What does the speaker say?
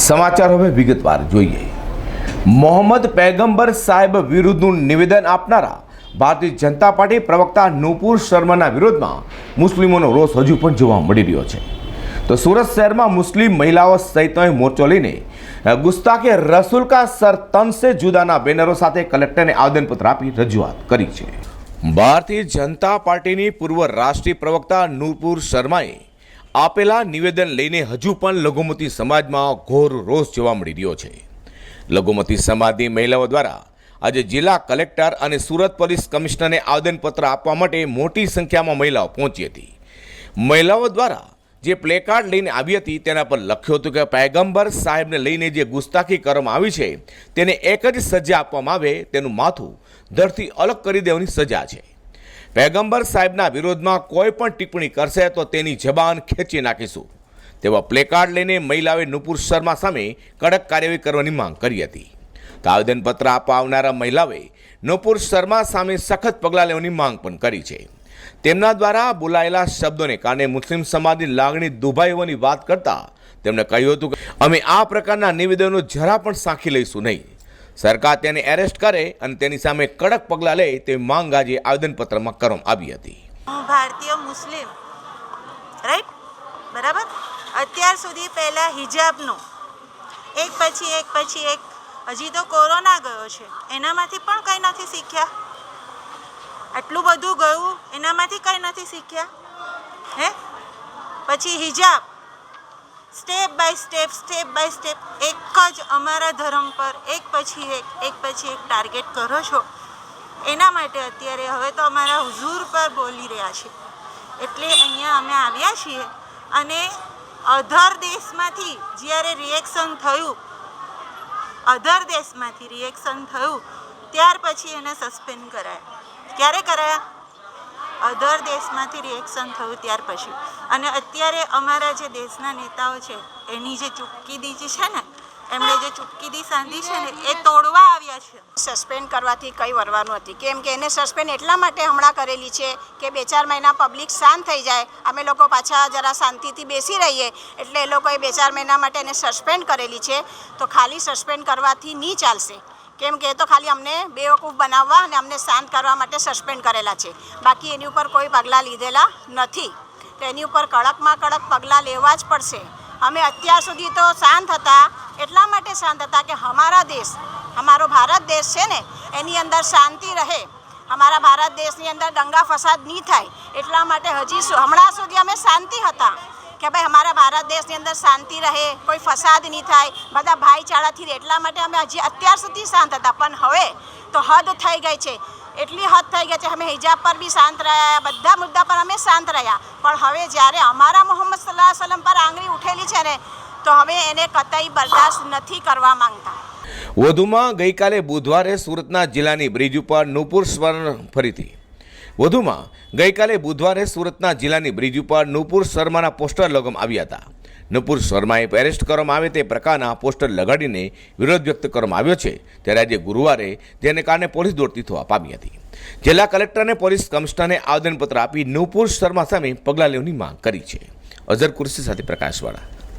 સમાચાર હવે વિગતવાર જોઈએ. મોહમ્મદ પૈગંબર સાહેબ વિરુદ્ધનું નિવેદન આપનારા ભારતીય જનતા પાર્ટી પ્રવક્તા નુપુર શર્માના વિરોધમાં મુસ્લિમોનો રોષ હજુ પણ જોવા મળી રહ્યો છે. તો સુરત શહેરમાં મુસ્લિમ મહિલાઓ સહિતનો મોરચો લઈને ગુસ્તાકે રસુલ કા સર તન સે જુદાના બેનરો સાથે કલેક્ટરને આવેદનપત્ર આપી રજૂઆત કરી છે. ભારતીય જનતા પાર્ટીની પૂર્વ રાષ્ટ્રીય પ્રવક્તા નૂરપુર શર્માએ આપેલા નિવેદન લઈને હજુ પણ લઘુમતી સમાજમાં ઘોર રોષ જોવા મળી રહ્યો છે. લઘુમતી સમાજની મહિલાઓ દ્વારા આજે જિલ્લા કલેક્ટર અને સુરત પોલીસ કમિશનરને આવેદનપત્ર આપવા માટે મોટી સંખ્યામાં મહિલાઓ પહોંચી હતી. મહિલાઓ દ્વારા જે પ્લેકાર્ડ લઈને આવી હતી તેના પર લખ્યું હતું કે પૈગંબર સાહેબને લઈને જે ગુસ્તાખી કરવામાં આવી છે, તેને એક જ સજા આપવામાં આવે તેનું માથું ધરથી અલગ કરી દેવાની સજા છે. પૈગંબર સાહેબના વિરોધમાં કોઈ પણ ટિપ્પણી કરશે તો તેની જબાન ખેંચી નાખીશું. તેવા પ્લેકાર્ડ લઈને મહિલાઓએ નુપુર શર્મા સામે કડક કાર્યવાહી કરવાની માંગ કરી હતી. તો આવેદનપત્ર આપવા આવનારા મહિલાઓએ નુપુર શર્મા સામે સખત પગલાં લેવાની માંગ પણ કરી છે. તેમના દ્વારા બોલાયેલા શબ્દોને કારણે મુસ્લિમ સમાજની લાગણી દુભાઈ હોવાની વાત કરતા તેમણે કહ્યું હતું કે, અમે આ પ્રકારના નિવેદનો જરા પણ સાંખી લઈશું નહીં. સરકાર તેને એરેસ્ટ કરે અને તેની સામે કડક પગલાં લે તેવી માંગ આજે આવેદનપત્રમાં કરવામાં આવી હતી. હું ભારતીય મુસ્લિમ રાઈટ બરાબર? અત્યાર સુધી પહેલાં હિજાબનું, એક પછી એક પછી એક, હજી તો કોરોના ગયો છે. એનામાંથી પણ કંઈ નથી શીખ્યા? આટલું બધું ગયું, એનામાંથી કંઈ નથી શીખ્યા? હે? પછી હિજાબ step by step step by step, એક જ અમારા ધર્મ પર, એક પછી એક એક પછી એક ટાર્ગેટ કરો છો. એના માટે અત્યારે હવે તો અમારા હુઝુર પર બોલી રહ્યા છે. એટલે અહીંયા અમે આવ્યા છીએ અને અધર દેશમાંથી જ્યારે રિએક્શન થયું, અધર દેશમાંથી રિએક્શન થયું, ત્યાર પછી એને સસ્પેન્ડ કરાયા. ક્યારે કરાયા? અધર દેશમાંથી રિએક્શન થયું ત્યાર પછી. અને અત્યારે અમારા જે દેશના નેતાઓ છે, એની જે ચૂપકીદી છે ને, એમણે જે ચૂપકીદી સાંધી છે ને, એ તોડવા આવ્યા છે. સસ્પેન્ડ કરવાથી કંઈ વરવાનું હતી કેમ કે એને સસ્પેન્ડ એટલા માટે હમણાં કરેલી છે કે બે ચાર મહિના પબ્લિક શાંત થઈ જાય. અમે લોકો પાછા જરા શાંતિથી બેસી રહીએ. એટલે એ લોકોએ બે ચાર મહિના માટે એને સસ્પેન્ડ કરેલી છે. તો ખાલી સસ્પેન્ડ કરવાથી નહીં ચાલશે. કેમ કે તો ખાલી અમને બેવકૂફ બનાવવા અને અમને શાંત કરવા માટે સસ્પેન્ડ કરેલા છે. બાકી એની ઉપર કોઈ પગલાં લીધેલા નથી. તો એની ઉપર કડકમાં કડક પગલાં લેવા જ પડશે. અમે અત્યાર સુધી તો શાંત હતા. એટલા માટે શાંત હતા કે અમારા દેશ, અમારો ભારત દેશ છે ને, એની અંદર શાંતિ રહે. અમારા ભારત દેશની અંદર દંગા ફસાદ નહીં થાય. એટલા માટે હજી હમણાં સુધી અમે શાંતિ હતા. કે ભાઈ અમારા ભારત દેશની અંદર શાંતિ રહે, કોઈ ફસાદ નહીં થાય. બધા ભાઈચારાથી રહે, એટલા માટે અમે હજી અત્યાર સુધી શાંત હતા. પણ હવે તો હદ થઈ ગઈ છે. એટલી હદ થઈ ગઈ છે, અમે હિજાબ પર બી શાંત રહ્યા, બધા મુદ્દા પર અમે શાંત રહ્યા. પણ હવે જ્યારે અમારા મોહમ્મદ સલ્લાહ સલમ પર આંગળી ઉઠેલી છે ને, તો હવે એને કતઈ બરદાસ્ત નથી કરવા માંગતા. વધુમાં ગઈકાલે બુધવારે સુરતના જિલ્લાની બ્રિજ ઉપર નુપુર સ્વર્ણ ફરીથી. વધુમાં, ગઈકાલે બુધવારે સુરતના જિલ્લાની બ્રિજ ઉપર નુપુર શર્માના પોસ્ટર લગાવવામાં આવ્યા હતા. નુપુર શર્માએ એરેસ્ટ કરવામાં આવે તે પ્રકારના પોસ્ટર લગાડીને વિરોધ વ્યક્ત કરવામાં આવ્યો છે. ત્યારે આજે ગુરુવારે તેને કારણે પોલીસ દોડતી થવા પામી હતી. જિલ્લા કલેક્ટરને પોલીસ કમિશનરને આવેદનપત્ર આપી નુપુર શર્મા સામે પગલાં લેવાની માંગ કરી છે. અઝર કુર્સી સાથે પ્રકાશવાળા.